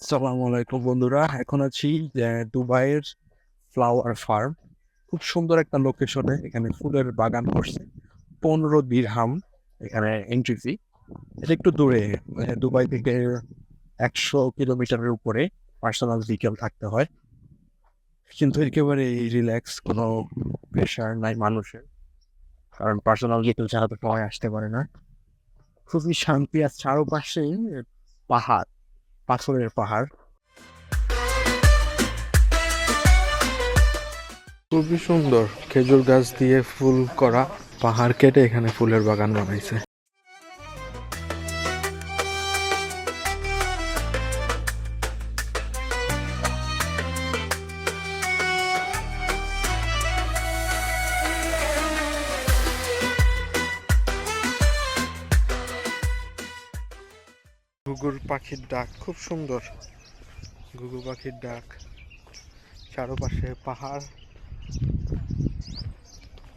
আসসালামু আলাইকুম বন্ধুরা। এখন আছি দুবাইয়ের ফ্লাওয়ার ফার্ম। খুব সুন্দর একটা লোকেশনে এখানে ফুলের বাগান করছে। পনেরো দিরহাম এখানে এন্ট্রি ফি এটা একটু দূরে দুবাই থেকে একশো কিলোমিটারের উপরে পার্সোনাল ভেহিকেল থাকতে হয়। কিন্তু একেবারে রিল্যাক্স কোনো প্রেশার নাই মানুষের। কারণ পার্সোনাল ভেহিকেল ছাড়া তো সময় আসতে পারে না। খুবই শান্তি আর চারপাশেই পাহাড়। পাথরের পাহাড়। খুবই সুন্দর খেজুর গাছ দিয়ে ফুল করা পাহাড় কেটে এখানে ফুলের বাগান বানাইছে। ঘুঘুর পাখির ডাক, খুব সুন্দর। ঘুঘু পাখির ডাক। চারপাশে পাহাড়,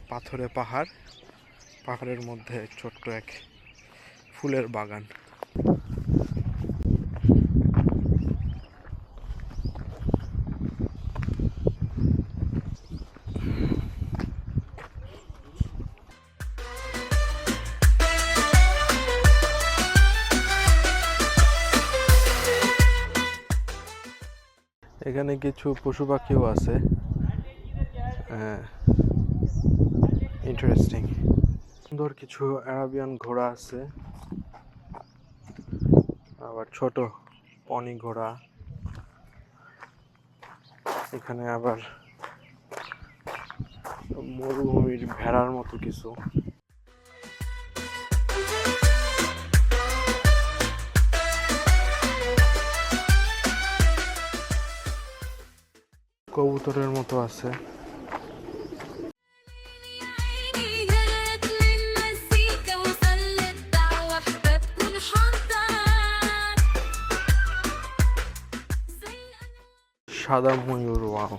পাথরে পাহাড়, পাহাড়ের মধ্যে ছোট্ট এক ফুলের বাগান। এখানে কিছু পশু পাখিও আছে। ইন্টারেস্টিং সুন্দর কিছু অ্যারাবিয়ান ঘোড়া আছে। আবার ছোট পনি ঘোড়া। এখানে আবার মরুভূমির ভেড়ার মতো কিছু। কবুতরের মতো আছে। সাদা ময়ূর ওয়াও